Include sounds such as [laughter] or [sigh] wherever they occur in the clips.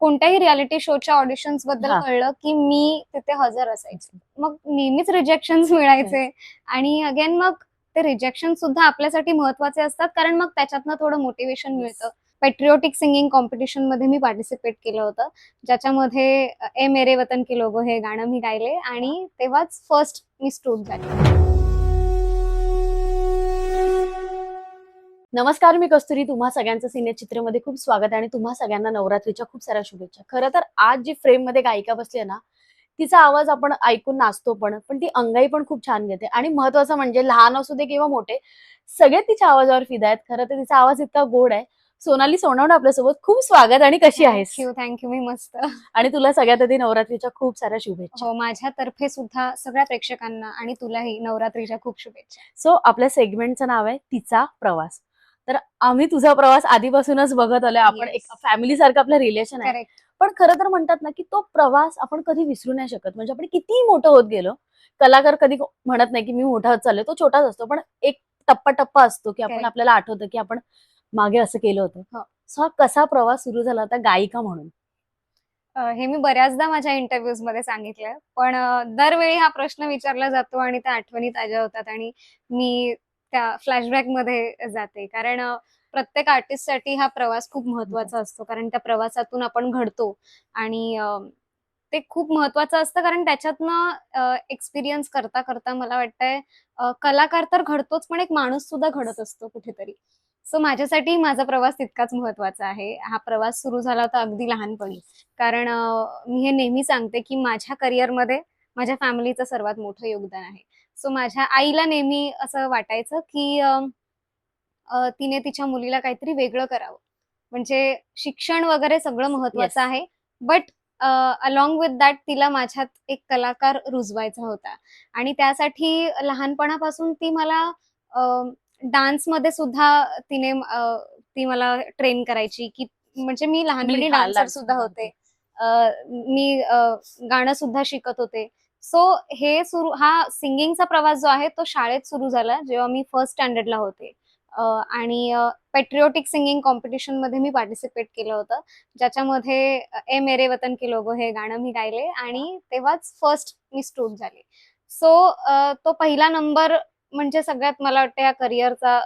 कोणत्याही रियालिटी शोच्या ऑडिशन्सबद्दल हा. कळलं की मी तिथे हजर असायचे. मग नेहमीच रिजेक्शन मिळायचे. आणि अगेन मग ते रिजेक्शन सुद्धा आपल्यासाठी महत्त्वाचे असतात कारण मग त्याच्यातनं थोडं मोटिवेशन. मिळतं. पेट्रिओटिक सिंगिंग कॉम्पिटिशनमध्ये मी पार्टिसिपेट केलं होतं ज्याच्यामध्ये ए मेरे वतन के लोगो हे गाणं मी गायले आणि तेव्हाच फर्स्ट मी स्टूट झाले. नमस्कार मी कस्तुरी. तुम्हा सगळ्यांचं सिने चित्रमध्ये खूप स्वागत आहे आणि तुम्हा सगळ्यांना नवरात्रीच्या खूप साऱ्या शुभेच्छा. खरं तर आज जी फ्रेममध्ये गायिका बसली आहे ना तिचा आवाज आपण ऐकून नाचतो पण पण ती अंगाई पण खूप छान घेते. आणि महत्वाचं म्हणजे लहान असू दे किंवा मोठे सगळे तिच्या आवाजावर फिदा आहेत. खरं तर तिचा आवाज इतका गोड आहे. सोनाली सोनवणे आपल्यासोबत खूप स्वागत आणि कशी आहेस? थँक्यू थँक्यू मी मस्त. आणि तुला सगळ्यात आधी नवरात्रीच्या खूप साऱ्या शुभेच्छा. हो माझ्यातर्फे सुद्धा सगळ्या प्रेक्षकांना आणि तुलाही नवरात्रीच्या खूप शुभेच्छा. सो आपल्या सेगमेंटचं नाव आहे तिचा प्रवास. तर आम्ही तुझा प्रवास आधीपासूनच बघत आलोय. आपण. एक फॅमिली सारखं आपलं रिलेशन आहे. पण खरं तर म्हणतात ना की तो प्रवास आपण कधी विसरू नाही शकत. म्हणजे आपण कितीही मोठं होत गेलो कलाकार कधी म्हणत नाही की मी मोठा होत चाललोय तो छोटाच असतो. पण एक टप्पा टप्पा असतो की आपण. आपल्याला आठवतं की आपण मागे असं केलं होतं. हो. सो हा कसा प्रवास सुरू झाला होता गायिका म्हणून? हे मी बऱ्याचदा माझ्या इंटरव्ह्यूजमध्ये सांगितलंय. पण दरवेळी हा प्रश्न विचारला जातो आणि त्या आठवणी ताज्या होतात आणि मी त्या फ्लॅशबॅकमध्ये जाते. कारण प्रत्येक आर्टिस्टसाठी हा प्रवास खूप महत्त्वाचा असतो. कारण त्या प्रवासातून आपण घडतो. आणि ते खूप महत्वाचं असतं. कारण त्याच्यातनं एक्सपिरियन्स करता करता मला वाटतंय कलाकार तर घडतोच पण एक माणूस सुद्धा घडत असतो कुठेतरी. सो माझ्यासाठी माझा प्रवास तितकाच महत्त्वाचा आहे. हा प्रवास सुरू झाला होता अगदी लहानपणी. कारण मी हे नेहमी सांगते की माझ्या करिअरमध्ये माझ्या फॅमिलीचं सर्वात मोठं योगदान आहे. सो माझ्या आईला नेहमी असं वाटायचं की तिने तिच्या मुलीला काहीतरी वेगळं करावं. म्हणजे शिक्षण वगैरे सगळं महत्वाचं Yes. आहे. बट अलॉंग विथ दॅट तिला माझ्यात एक कलाकार रुजवायचा होता. आणि त्यासाठी लहानपणापासून ती मला डान्समध्ये सुद्धा तिने ती मला ट्रेन करायची की म्हणजे मी लहानपणी डान्सर सुद्धा होते. मी गाणं सुद्धा शिकत होते. सो हे सुरू हा सिंगिंगचा प्रवास जो आहे तो शाळेत सुरू झाला जेव्हा मी फर्स्ट स्टँडर्डला होते. आणि पेट्रिओटिक सिंगिंग कॉम्पिटिशनमध्ये मी पार्टिसिपेट केलं होतं. ज्याच्यामध्ये ए मेरे वतन के लोगो हे गाणं मी गायले आणि तेव्हाच फर्स्ट मी स्टूट झाले. सो तो पहिला नंबर म्हणजे सगळ्यात मला वाटतं या करिअरचा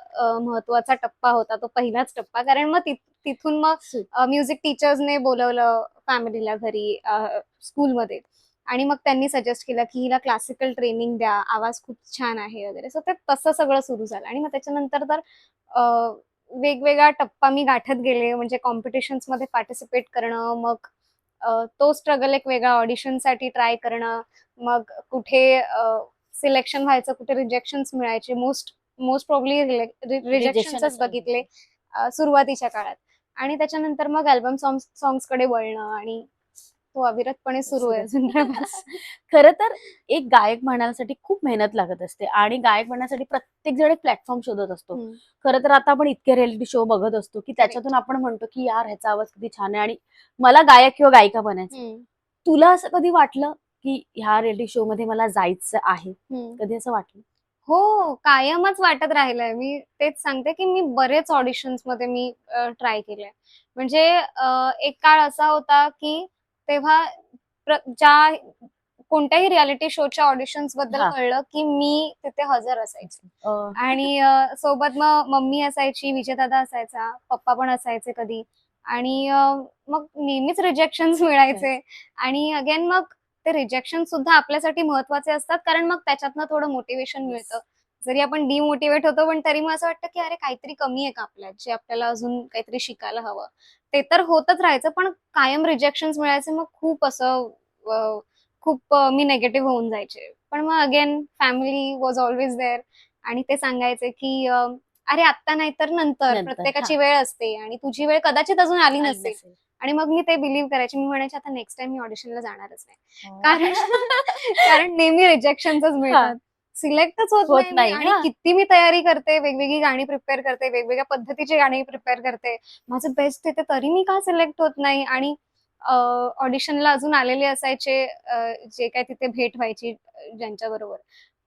महत्त्वाचा टप्पा होता. तो पहिलाच टप्पा. कारण मग तिथून मग म्युझिक टीचर्सने बोलवलं फॅमिलीला घरी स्कूलमध्ये आणि मग त्यांनी सजेस्ट केलं की हिला क्लासिकल ट्रेनिंग द्या आवाज खूप छान आहे वगैरे. सो ते तसं सगळं सुरू झालं. आणि मग त्याच्यानंतर तर वेगवेगळा टप्पा मी गाठत गेले. म्हणजे कॉम्पिटिशन्समध्ये पार्टिसिपेट करणं मग तो स्ट्रगल एक वेगळा ऑडिशनसाठी ट्राय करणं मग कुठे सिलेक्शन व्हायचं कुठे रिजेक्शन्स मिळायचे. मोस्ट मोस्ट प्रॉब्ली रिजेक्शन्सच बघितले सुरुवातीच्या काळात. आणि त्याच्यानंतर मग अल्बम सॉंग्सकडे वळणं आणि तो अविरतपणे सुरू आहे [laughs] खरं तर एक गायक म्हणण्यासाठी खूप मेहनत लागत असते आणि गायक म्हणण्यासाठी प्रत्येक जण एक प्लॅटफॉर्म शोधत असतो. खरं तर आता आपण इतके रियालिटी शो बघत असतो की त्याच्यातून आपण म्हणतो की यार ह्याचा आवाज किती छान आहे आणि मला गायक किंवा गायिका बनायचं. तुला असं कधी वाटलं की ह्या रियालिटी शो मध्ये मला जायचं आहे. कधी असं वाटलं? हो कायमच वाटत राहिलंय. मी तेच सांगते की मी बरेच ऑडिशन्समध्ये मी ट्राय केलंय. म्हणजे एक काळ असा होता की तेव्हा ज्या कोणत्याही रियालिटी शोच्या ऑडिशन्सबद्दल. कळलं की मी तिथे हजर असायचे. आणि सोबत मग मम्मी असायची विजयदादा असायचा पप्पा पण असायचे कधी. आणि मग नेहमीच रिजेक्शन मिळायचे. आणि अगेन मग ते रिजेक्शन सुद्धा आपल्यासाठी महत्त्वाचे असतात कारण मग त्याच्यातनं थोडं मोटिवेशन. मिळतं. जरी आपण डिमोटिवेट होतो पण तरी मग असं वाटतं की अरे काहीतरी कमी आहे का आपल्यात जे आपल्याला अजून काहीतरी शिकायला हवं. ते तर होतच राहायचं पण कायम रिजेक्शन मिळायचे मग खूप असं खूप मी नेगेटिव्ह होऊन जायचे. पण मग again family was always there आणि ते सांगायचे की अरे आत्ता नाही तर नंतर प्रत्येकाची वेळ असते आणि तुझी वेळ कदाचित अजून आली नसेल. आणि मग मी ते बिलीव्ह करायचे. मी म्हणायचे आता नेक्स्ट टाइम मी ऑडिशनला जाणारच नाही. हो. कारण [laughs] कारण नेहमी रिजेक्शनच मिळतात. सिलेक्टच होत होत नाही. आणि. किती मी तयारी करते वेगवेगळी गाणी प्रिपेअर करते वेगवेगळ्या पद्धतीची गाणी प्रिपेअर करते माझं बेस्ट येते तरी मी का सिलेक्ट होत नाही आणि ऑडिशनला अजून आलेले असायचे जे काय तिथे भेट व्हायची ज्यांच्या बरोबर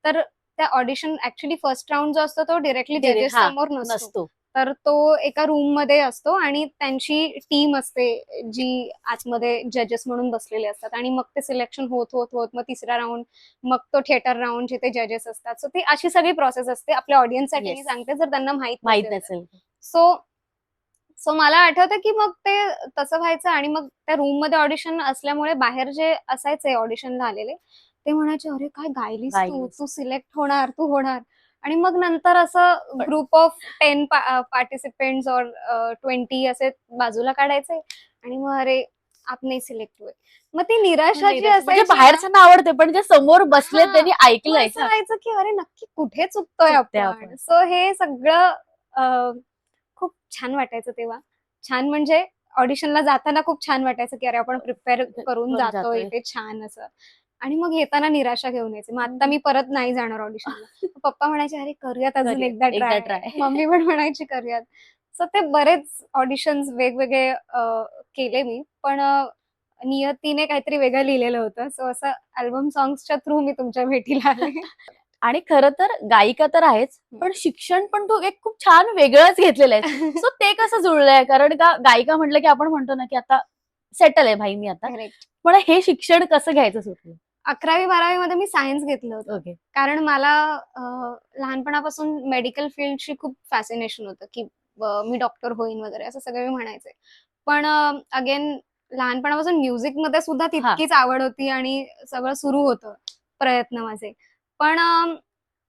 तर त्या ऑडिशन ऍक्च्युली फर्स्ट राऊंड जो असतो तो डिरेक्टली जजेस समोर नसतो तर तो एका रूममध्ये असतो आणि त्यांची टीम असते जी आतमध्ये जजेस म्हणून बसलेले असतात. आणि मग ते सिलेक्शन होत होत होत मग तिसरा राऊंड मग तो थिएटर राऊंड जिथे जजेस असतात. सो ती अशी सगळी प्रोसेस असते. आपल्या ऑडियन्ससाठी Yes. मी सांगते जर त्यांना माहीत माहीत नसेल सो सो मला आठवतं की मग ते तसं व्हायचं आणि मग त्या रूममध्ये ऑडिशन असल्यामुळे बाहेर जे असायचे ऑडिशनला आलेले ते म्हणायचे अरे काय गायलीस तू? गायलीस." तू सिलेक्ट होणार तू होणार. आणि मग नंतर असं ग्रुप ऑफ टेन पार्टिसिपेंट्स और ट्वेंटी असे बाजूला काढायचे आणि मग अरे आप नाही सिलेक्ट हुए मग ती निराशा जी म्हणजे ना, बाहेरच्यांना आवडते पण जे समोर बसले. त्यांनी ऐकलंय असं व्हायचं की अरे नक्की कुठे चुकतोय आपण. सो हे सगळं खूप छान वाटायचं तेव्हा छान म्हणजे ऑडिशनला जाताना खूप छान वाटायचं की अरे आपण प्रिपेअर करून जातोय. इथे छान असं आणि मग येताना निराशा घेऊन यायचे. मग आता मी परत नाही जाणार ऑडिशनला [laughs] पप्पा म्हणायचे अरे करूयात अजून एकदा ट्राय. मम्मी पण म्हणायची करूयात. सो ते बरेच ऑडिशन्स वेगवेगळे केले मी. पण नियतीने काहीतरी वेगळं लिहिलेलं होतं. सो असं अल्बम सॉंग्सच्या थ्रू मी तुमच्या भेटीला आले. [laughs] आणि खरं तर गायिका तर आहेच पण शिक्षण पण तू एक खूप छान वेगळंच घेतलेलं आहे. [laughs] सो ते कसं जुळलंय? कारण का गायिका म्हटलं की आपण म्हणतो ना की आता सेटल आहे भाई मी आता. पण हे शिक्षण कसं घ्यायचं सुचलं अकरावी बारावी मध्ये मी सायन्स घेतलं होतं. ओके कारण मला अं, लहानपणापासून मेडिकल फील्डशी खूप फॅसिनेशन होतं की अं, मी डॉक्टर होईन वगैरे असं सगळं मी म्हणायचे. पण अगेन लहानपणापासून म्युझिकमध्ये सुद्धा तितकीच आवड होती आणि सगळं सुरू होतं प्रयत्न माझे. पण अं,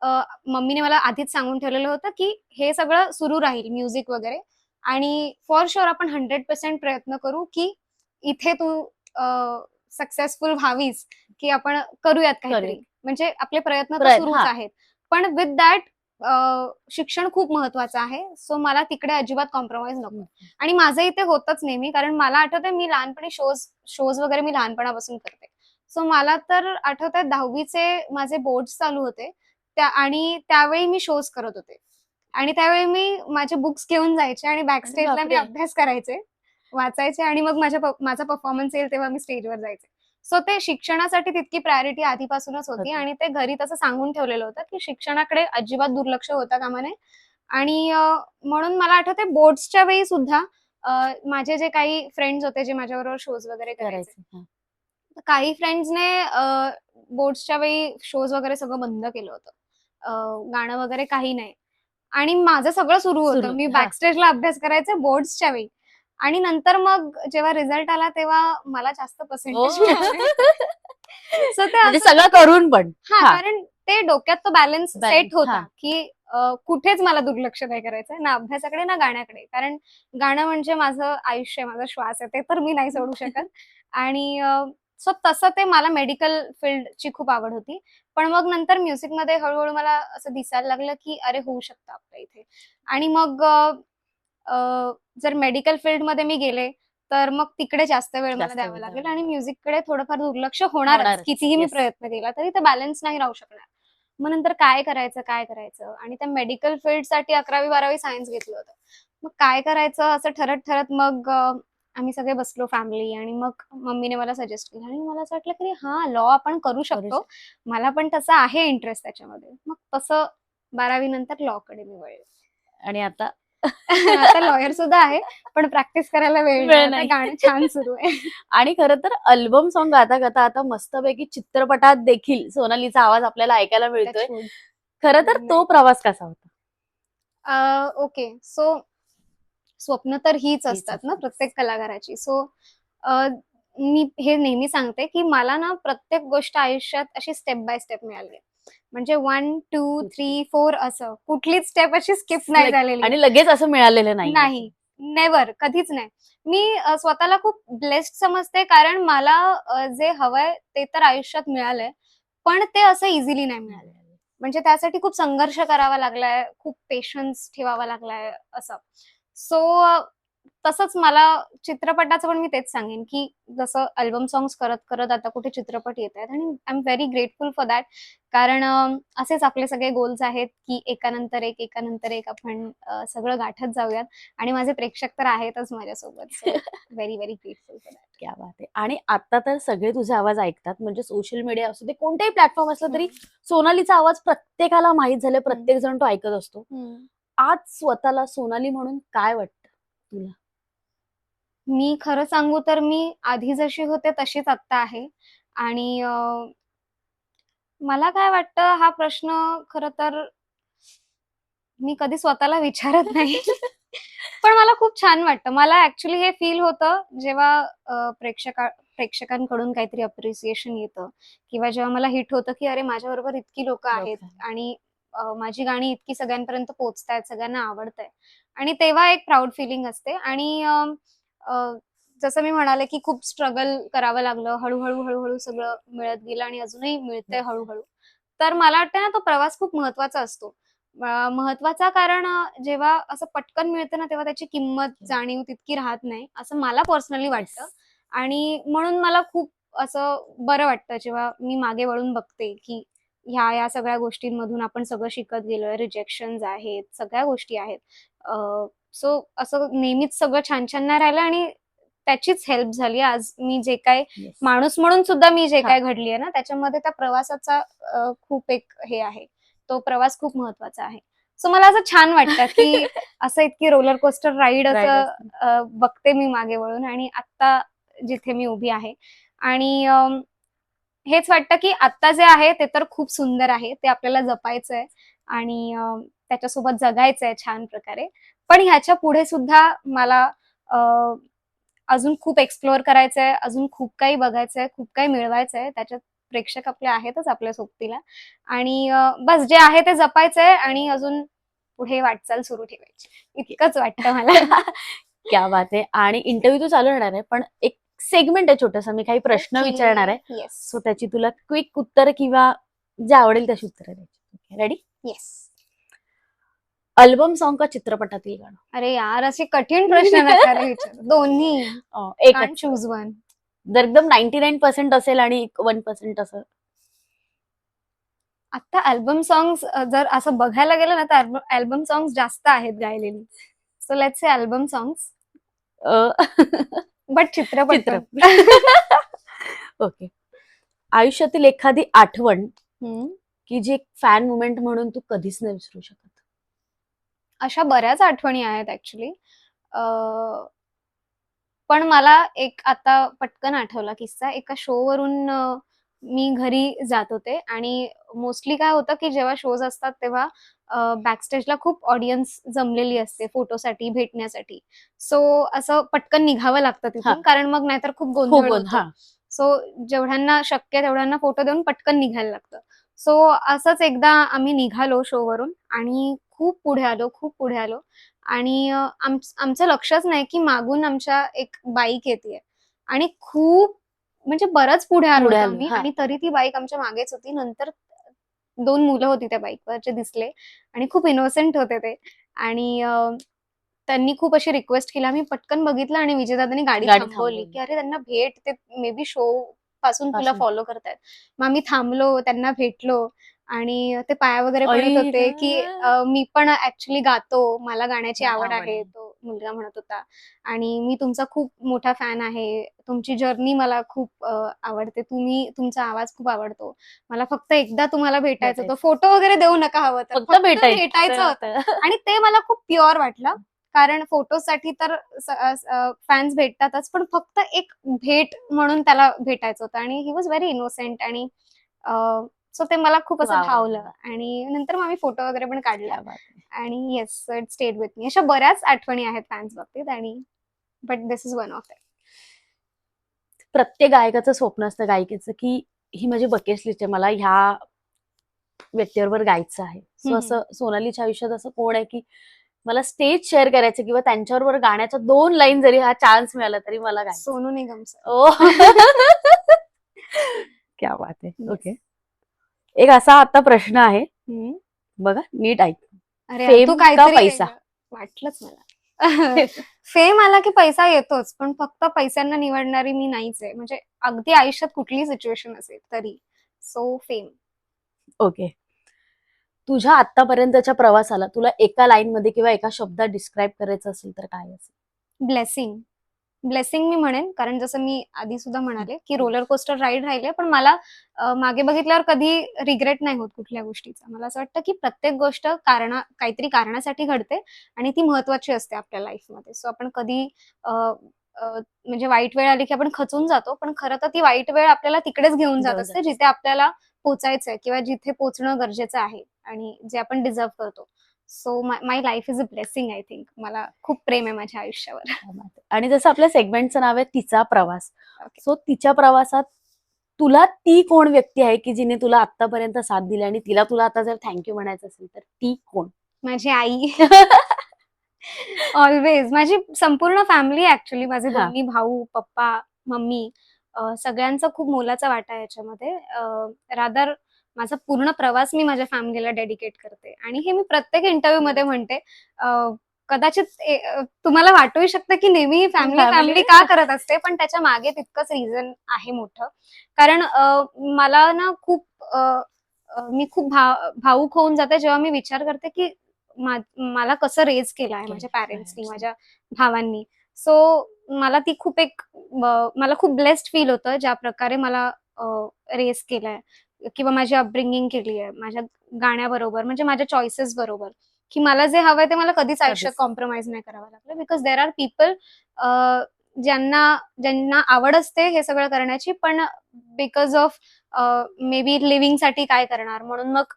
अं, मम्मीने मला आधीच सांगून ठेवलेलं होतं की हे सगळं सुरू राहील म्युझिक वगैरे. आणि फॉर शुअर आपण हंड्रेड पर्सेंट प्रयत्न करू की इथे तू सक्सेसफुल व्हावीस. की आपण करूयात काहीतरी. म्हणजे आपले प्रयत्न तर सुरूच. आहेत. पण विथ दॅट शिक्षण खूप महत्वाचं आहे. सो मला तिकडे अजिबात कॉम्प्रोमाइज नको. आणि माझं इथे होतच नेहमी कारण मला आठवतंय मी लहानपणी शोज शोज वगैरे मी लहानपणापासून करते. सो मला तर आठवतंय दहावीचे माझे बोर्ड चालू होते. त्या आणि त्यावेळी मी शोज करत होते. आणि त्यावेळी मी माझे बुक्स घेऊन जायचे आणि बॅक स्टेजला मी. अभ्यास करायचे वाचायचे आणि मग माझ्या माझा परफॉर्मन्स येईल तेव्हा मी स्टेजवर जायचे. सो ते शिक्षणासाठी तितकी प्रायोरिटी आधीपासूनच होती. आणि ते घरी तसं सांगून ठेवलेलं होतं की शिक्षणाकडे अजिबात दुर्लक्ष होता कामा नये आणि म्हणून मला आठवते बोर्ड्सच्या वेळी सुद्धा माझे जे काही फ्रेंड्स होते जे माझ्याबरोबर शोज वगैरे करायचे. काही फ्रेंड्सने बोर्ड्सच्या वेळी शोज वगैरे सगळं बंद केलं होतं गाणं वगैरे काही नाही आणि माझं सगळं सुरू होतं मी. बॅकस्टेजला अभ्यास करायचे बोर्ड्सच्या वेळी आणि नंतर मग जेव्हा रिझल्ट आला तेव्हा मला जास्त पर्सेंटेज सो [laughs] ते म्हणजे सगळं करून पण. हा. कारण ते डोक्यात तो बॅलन्स सेट होता. की कुठेच मला दुर्लक्ष नाही करायचंय. ना अभ्यासाकडे ना गाण्याकडे. कारण गाणं म्हणजे माझं आयुष्य माझा श्वास आहे ते तर मी नाही सोडू शकत. [laughs] आणि सो तसं ते मला मेडिकल फील्डची खूप आवड होती. पण मग नंतर म्युझिकमध्ये हळूहळू मला असं दिसायला लागलं की अरे होऊ शकतं आपल्या इथे. आणि मग जर मेडिकल फील्डमध्ये मी गेले तर मग तिकडे जास्त वेळ मला द्यावा लागेल आणि म्युझिककडे थोडंफार दुर्लक्ष होणारच होणारच, कितीही मी. प्रयत्न केला तरी ते बॅलन्स नाही राहू शकणार. मग नंतर काय करायचं काय करायचं? आणि त्या मेडिकल फील्डसाठी अकरावी बारावी सायन्स घेतलं होतं. मग काय करायचं? असं ठरत ठरत मग आम्ही सगळे बसलो फॅमिली आणि मग मम्मीने मला सजेस्ट केलं आणि मला असं वाटलं की हा लॉ आपण करू शकतो. मला पण तसा आहे इंटरेस्ट त्याच्यामध्ये. मग तसं बारावी नंतर लॉ कडे मी वळले. आणि आता? [laughs] आता लॉयर सुद्धा आहे पण प्रॅक्टिस करायला वेळ वेळ नाही. गाणं छान सुरू आहे [laughs] आणि खरं तर अल्बम सॉन्ग गाता गाता आता मस्तपैकी चित्रपटात देखील सोनालीचा आवाज आपल्याला ऐकायला मिळतोय. खरं तर तो. प्रवास कसा होता ओके सो स्वप्न तर हीच असतात ना असतात. प्रत्येक कलाकाराची सो मी हे नेहमी सांगते की मला ना प्रत्येक गोष्ट आयुष्यात अशी स्टेप बाय स्टेप मिळाली म्हणजे वन टू थ्री फोर असं. कुठलीच स्टेप अशी स्किप नाही झालेली. आणि लगेच असं मिळालेलं नाही नाही. नेवर कधीच नाही. मी स्वतःला खूप ब्लेस्ड समजते कारण मला जे हवंय ते तर आयुष्यात मिळालंय. पण ते असं इझिली नाही मिळालं म्हणजे त्यासाठी खूप संघर्ष करावा लागलाय. खूप पेशन्स ठेवावा लागलाय असं. सो तसंच मला चित्रपटाचं पण मी तेच सांगेन की जसं अल्बम सॉंग्स करत करत आता कुठे चित्रपट येत आहेत. आणि I am very grateful for that कारण असेच आपले सगळे गोल्स आहेत की एकानंतर एक एकानंतर एक आपण सगळं गाठत जाऊयात. आणि माझे प्रेक्षक तर आहेतच माझ्यासोबत. Very very grateful for that क्या बात आहे. आणि आता तर सगळे तुझे आवाज ऐकतात. म्हणजे सोशल मीडिया असू दे कोणताही प्लॅटफॉर्म असला तरी सोनालीचा आवाज प्रत्येकाला माहीत झालं प्रत्येक जण तो ऐकत असतो. आज स्वतःला सोनाली म्हणून काय वाटतं मी खरं सांगू तर मी आधी जशी होते तशीच आत्ता आहे. आणि मला काय वाटतं हा प्रश्न खरं तर मी कधी स्वतःला विचारत नाही. [laughs] पण मला खूप छान वाटतं. मला ऍक्च्युली हे फील होतं जेव्हा प्रेक्षका प्रेक्षकांकडून काहीतरी अप्रिसिएशन येतं. किंवा जेव्हा मला हिट होतं की अरे माझ्याबरोबर इतकी लोक आहेत लोकं. आणि माझी गाणी इतकी सगळ्यांपर्यंत पोहोचतायत सगळ्यांना आवडत आहे आणि तेव्हा एक प्राऊड फिलिंग असते. आणि जसं मी म्हणाले की खूप स्ट्रगल करावं लागलं. हळूहळू हळूहळू सगळं मिळत गेलं आणि अजूनही मिळतंय हळूहळू. तर मला वाटतं ना तो प्रवास खूप महत्त्वाचा असतो. महत्त्वाचा कारण जेव्हा असं पटकन मिळतं ना तेव्हा त्याची किंमत जाणीव तितकी राहत नाही असं मला पर्सनली वाटतं. आणि म्हणून मला खूप असं बरं वाटतं जेव्हा मी मागे वळून बघते की ह्या या सगळ्या गोष्टींमधून आपण सगळं शिकत गेलोय. रिजेक्शन आहेत सगळ्या गोष्टी आहेत. सो असं नेहमीच सगळं छान छान नाही राहिलं आणि त्याचीच हेल्प झाली आज मी जे काय Yes. माणूस म्हणून सुद्धा मी जे. काय घडली आहे ना त्याच्यामध्ये त्या प्रवासाचा अं, खूप एक हे आहे तो प्रवास खूप महत्त्वाचा आहे सो मला असं छान वाटतं की [laughs] असं इतकी रोलर कोस्टर राईड असं. अं, बघते मी मागे वळून आणि आता जिथे मी उभी आहे आणि हेच वाटतं की आत्ता जे आहे ते तर खूप सुंदर आहे ते आपल्याला जपायचं आहे आणि त्याच्यासोबत जगायचं आहे छान प्रकारे. पण ह्याच्या पुढे सुद्धा मला अजून खूप एक्सप्लोअर करायचं आहे अजून खूप काही बघायचं आहे खूप काही मिळवायचं आहे त्याच्यात प्रेक्षक आपले आहेतच आपल्या सोबतीला. आणि बस जे आहे ते जपायचं आहे आणि अजून पुढे वाटचाल सुरू ठेवायची. इतकंच वाटतं मला. [laughs] क्या बात आहे. आणि इंटरव्ह्यू तो चालू राहणार आहे पण एक सेगमेंट आहे छोटासा मी काही प्रश्न विचारणार आहे. सो त्याची तुला क्विक उत्तर किंवा जे आवडेल तशी उत्तरं द्यायची. रेडी येस अल्बम सॉन्ग का चित्रपटातील गाणं? अरे यार असे कठीण प्रश्न नका रे विचारू. दोन्ही. अं, एक कान चूज वन जर एकदम नाईन्टी नाईन पर्सेंट असेल आणि वन पर्सेंट असं आता अल्बम सॉंग्स जर असं बघायला गेलं ना तर अल्बम सॉंग्स जास्त आहेत गायलेली. So let's say album songs um, but चित्रपट. चित्रपट ओके [laughs] आयुष्यातील एखादी आठवण हम्म. की जी एक फॅन मुमेंट म्हणून तू कधीच नाही विसरू शकत. अशा बऱ्याच आठवणी आहेत ऍक्च्युली पण मला एक आता पटकन आठवला किस्सा. एका शोवरून मी घरी जात होते आणि मोस्टली काय होतं की जेव्हा शोज असतात तेव्हा बॅकस्टेजला खूप ऑडियन्स जमलेली असते फोटोसाठी भेटण्यासाठी. सो असं पटकन निघावं लागतं. तिथून कारण मग नाहीतर खूप गोंधळ. हा. सो जेवढ्यांना शक्य तेवढ्यांना फोटो देऊन पटकन निघायला लागतं. सो असंच एकदा आम्ही निघालो शोवरून आणि खूप पुढे आलो खूप पुढे आलो. आणि आमचं लक्षच नाही की मागून आमच्या एक बाईक येते आणि खूप म्हणजे बरंच पुढे आलो आम्ही. आणि तरी ती बाईक आमच्या मागेच होती. नंतर दोन मुलं होती त्या बाईकवर जे दिसले आणि खूप इनोसेंट होते ते. आणि त्यांनी खूप अशी रिक्वेस्ट केली. आम्ही पटकन बघितलं आणि विजयदादांनी गाडी थांबवली. की अरे त्यांना भेट ते मे बी शो पासून तुला. फॉलो करतायत. मग आम्ही थांबलो त्यांना भेटलो. आणि ते पाया वगैरे पडत होते. की मी पण ऍक्च्युली गातो. मला गाण्याची आवड आहे. तो मुलगा म्हणत होता. आणि मी तुमचा खूप मोठा फॅन आहे. तुमची जर्नी मला खूप आवडते. तुम्ही तुमचा आवाज खूप आवडतो. मला फक्त एकदा तुम्हाला भेटायचं होतं. फोटो वगैरे देऊ नका हवं तर. भेटायचं होतं. आणि ते मला खूप प्युअर वाटलं. कारण फोटोसाठी तर फॅन्स भेटतातच. पण फक्त एक भेट म्हणून त्याला भेटायचं होतं. आणि ही वॉज व्हेरी इनोसेंट आणि सो ते मला खूप असं वाव. भावलं. आणि नंतर मग आम्ही फोटो वगैरे पण काढला. आणि yes it stayed with me अशा बऱ्याच आठवणी आहेत फॅन्स बाबतीत आणि but this is one of प्रत्येक गायकाचं स्वप्न असतं गायिकेचं की ही माझी बकेट लिस्ट आहे. मला ह्या व्यक्तीबरोबर गायचं आहे. सो हम्म. असं सोनालीच्या आयुष्यात असं कोण आहे की मला स्टेज शेअर करायचं किंवा त्यांच्याबरोबर गाण्याच्या दोन लाईन जरी हा चान्स मिळाला तरी मला गायचं. सोनू निगम सर ओ [laughs] [laughs] क्या बात आहे. Yes. ओके एक असा आता प्रश्न आहे. बघा नीट ऐक. अरे तू का काहीतरी पैसा? वाटलंच मला. [laughs] फेम आला की पैसा येतोच पण फक्त पैशांना निवडणारी मी नाहीच आहे. म्हणजे अगदी आयुष्यात कुठलीही सिच्युएशन असेल तरी. सो फेम ओके तुझ्या आतापर्यंतच्या प्रवासाला तुला एका लाईन मध्ये किंवा एका शब्दात डिस्क्राईब करायचं असेल तर काय असेल? ब्लेसिंग ब्लेसिंग मी म्हणेन कारण जसं मी आधी सुद्धा म्हणाले की रोलर कोस्टर राईड राहिले पण मला मागे बघितल्यावर कधी रिग्रेट नाही होत कुठल्या गोष्टीचा. मला असं वाटतं की प्रत्येक गोष्ट कारणा काहीतरी कारणासाठी घडते आणि ती महत्वाची असते आपल्या लाईफमध्ये सो आपण कधी म्हणजे वाईट वेळ आली की आपण खचून जातो पण खरं तर ती वाईट वेळ आपल्याला तिकडेच घेऊन जात असते जिथे आपल्याला पोचायचंय किंवा जिथे पोचणं गरजेचं आहे आणि जे आपण डिझर्व करतो. So my life is a blessing I think मला खूप प्रेम आहे माझ्या आयुष्यावर. [laughs] आणि जसं आपल्या सेगमेंटचं नाव आहे तिचा प्रवास. सो तिच्या प्रवासात तुला ती कोण व्यक्ती आहे की जिने तुला आतापर्यंत साथ दिली आणि तिला तुला आता जर थँक्यू म्हणायचं असेल तर ती कोण? माझी आई. [laughs] ऑलवेज माझी संपूर्ण फॅमिली ऍक्च्युली माझे. दोन्ही भाऊ पप्पा मम्मी सगळ्यांचा खूप मोलाचा वाटा आहे याच्यामध्ये. रादर माझा पूर्ण प्रवास मी माझ्या फॅमिलीला डेडिकेट करते आणि हे मी प्रत्येक इंटरव्ह्यू मध्ये म्हणते कदाचित तुम्हाला वाटूही शकतं की नेहमी फॅमिली. फॅमिली [laughs] का करत असते पण त्याच्यामागे तितकंच रिझन आहे मोठं कारण मला ना खूप मी खूप भा- भावूक होऊन जाते जेव्हा मी विचार करते की मला कसं रेज केलं आहे माझ्या पॅरेंट्सनी. माझ्या भावांनी सो मला ती खूप एक मला खूप ब्लेस्ड फील होतं ज्या प्रकारे मला रेस केलाय किंवा माझी अपब्रिंगिंग केली आहे माझ्या गाण्याबरोबर म्हणजे माझ्या चॉईसेस बरोबर. की मला जे हवंय ते मला कधीच आयुष्यात. कॉम्प्रोमाइज नाही करावं लागलं. बिकॉज देर आर पीपल ज्यांना ज्यांना आवड असते हे सगळं करण्याची पण बिकॉज ऑफ मे बी लिव्हिंगसाठी काय करणार? म्हणून मग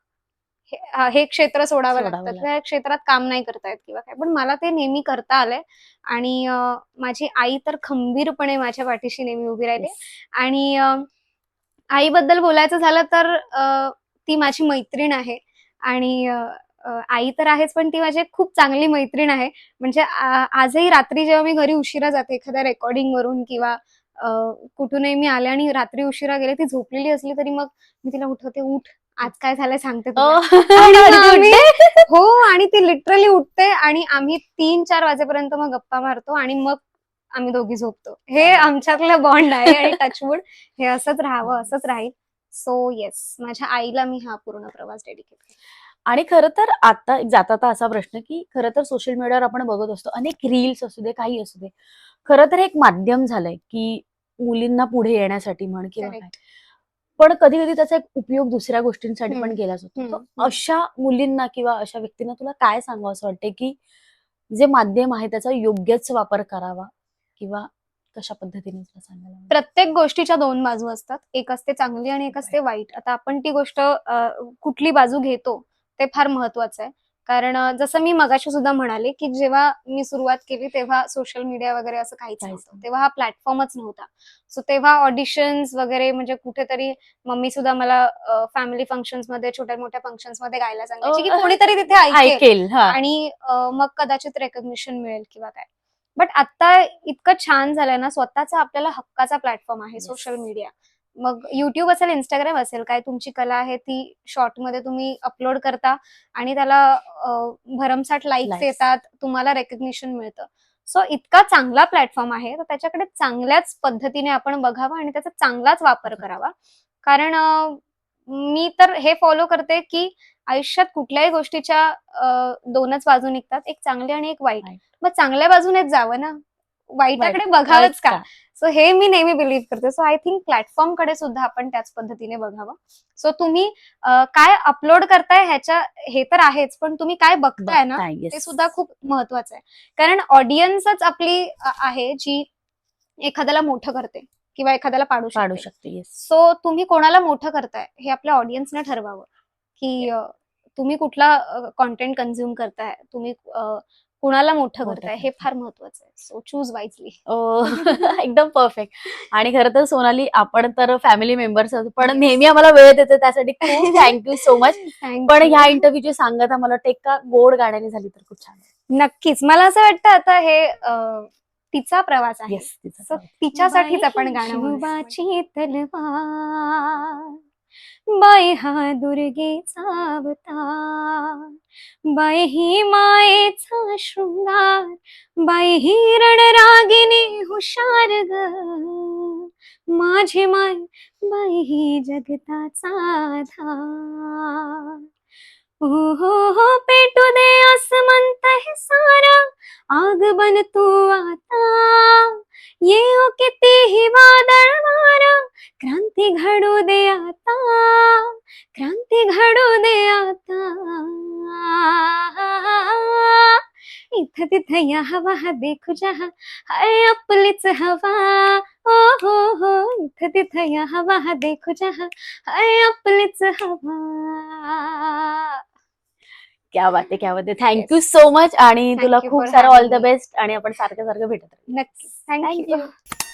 हे क्षेत्र सोडावं लागतं किंवा या क्षेत्रात काम नाही करता येत किंवा काय. पण मला ते नेहमी करता आलंय. आणि माझी आई तर खंबीरपणे माझ्या पाठीशी नेहमी उभी राहिली. आणि आईबद्दल बोलायचं झालं तर ती माझी मैत्रीण आहे आणि आई तर आहेच पण ती माझी खूप चांगली मैत्रीण आहे म्हणजे आजही रात्री जेव्हा मी घरी उशिरा जाते एखाद्या रेकॉर्डिंग वरून किंवा कुठूनही मी आले आणि रात्री उशिरा गेले ती झोपलेली असली तरी मग मी तिला उठवते उठ आज काय झालंय सांगते तुला." Oh, [laughs] आणि मग अरे आम्ही- good. हो आणि ती लिटरली उठते आणि आम्ही तीन चार वाजेपर्यंत मग गप्पा मारतो आणि मग आम्ही दोघी झोपतो. हे आमच्यातलं बॉन्ड आहे आणि टचवूड हे असंच राहावं असंच राहील. सो येस माझ्या आईला मी हा पूर्ण प्रवास डेडिकेट आणि खरं तर आता एक जाता जाता असा प्रश्न की खरं तर सोशल मीडियावर आपण बघत असतो. अनेक रील्स असू दे काही असू दे. खरं तर एक माध्यम झालंय की मुलींना पुढे येण्यासाठी म्हण किंवा. पण कधी कधी त्याचा एक उपयोग दुसऱ्या गोष्टींसाठी पण. केला जातो. अशा मुलींना किंवा अशा व्यक्तींना तुला काय सांगावं असं वाटतं की जे माध्यम आहे त्याचा योग्यच वापर करावा? किंवा कशा पद्धतीने तुला सांगायला आवडेल? प्रत्येक गोष्टीच्या दोन बाजू असतात. एक असते चांगली आणि एक असते वाईट. आता आपण ती गोष्ट कुठली बाजू घेतो ते फार महत्वाचं आहे. कारण जसं मी मगाशी सुद्धा म्हणाले की जेव्हा मी सुरुवात केली तेव्हा सोशल मीडिया वगैरे असं काहीच नव्हतं. तेव्हा हा प्लॅटफॉर्मच नव्हता. सो तेव्हा ऑडिशन्स वगैरे म्हणजे कुठेतरी मम्मी सुद्धा मला फॅमिली फंक्शन्समध्ये छोट्या मोठ्या फंक्शन्समध्ये गायला सांगायची की कोणीतरी तिथे ऐकेल. आणि मग कदाचित रेकग्निशन मिळेल किंवा काय. बट आता इतकं छान झालंय ना स्वतःचा आपल्याला हक्काचा प्लॅटफॉर्म आहे. सोशल मीडिया मग युट्यूब असेल इंस्टाग्राम असेल काय तुमची कला आहे ती शॉर्टमध्ये तुम्ही अपलोड करता आणि त्याला भरमसाठ लाईक्स. येतात तुम्हाला रेकग्निशन मिळतं सो इतका चांगला प्लॅटफॉर्म आहे तर त्याच्याकडे चांगल्याच पद्धतीने आपण बघावा आणि त्याचा चांगलाच वापर करावा कारण मी तर हे फॉलो करते की आयुष्यात कुठल्याही गोष्टीच्या दोनच बाजू निघतात एक चांगली आणि एक वाईट. मग चांगल्या बाजूनेच जावं ना वाईटाकडे वाईट. बघावंच का? सो हे मी नेहमी बिलीव्ह करते सो आय थिंक प्लॅटफॉर्मकडे सुद्धा आपण त्याच पद्धतीने बघावं सो तुम्ही काय अपलोड करताय ह्याच्या हे तर आहेच पण तुम्ही काय बघताय ना. ते सुद्धा खूप महत्वाचं आहे कारण ऑडियन्सच आपली आहे जी एखाद्याला मोठं करते किंवा एखाद्याला पाडू पाडू शकते सो तुम्ही कोणाला मोठं करताय हे आपल्या ऑडियन्सने ठरवावं. की तुम्ही कुठला कॉन्टेंट कन्झ्युम करताय तुम्ही कुणाला मोठं करताय हे. फार महत्वाचं आहे. सो चूज वाईजली एकदम परफेक्ट आणि खरं तर सोनाली आपण तर फॅमिली मेंबर्स पण नेहमी आम्हाला वेळ देते त्यासाठी खूप थँक्यू सो मच पण ह्या इंटरव्ह्यूची सांगता मला वाटतं एका गोड गाण्याने झाली तर खूप छान नक्कीच. मला असं वाटतं आता हे तिचा प्रवास आहे. तिच्यासाठीच आपण गाणं तलवार बाई हा दुर्गेचा अवतार बाई ही मायेचा शृंगार बाई ही रणरागिणी हुशार ग. माझी माय बाई ही जगताचा आधार. हो हो हो पेटू दे असं म्हणत हे सारं आग बन तू आता। ये ओ कितीही वादळ मारा क्रांती घडू दे आता क्रांती घडू दे आता। इथं तिथं या हवा हा देखू जहा हाय आपलीच हवा। ओ हो हो इथं तिथं या हवा हा देखू जहा हाय आपलीच हवा। क्या बात आहे क्या बात आहे थँक्यू सो मच आणि Thank तुला you खूप for सारं all having the me. Best आणि आपण सारखं सारखं भेटत राहू. नक्की थँक्यू थँक्यू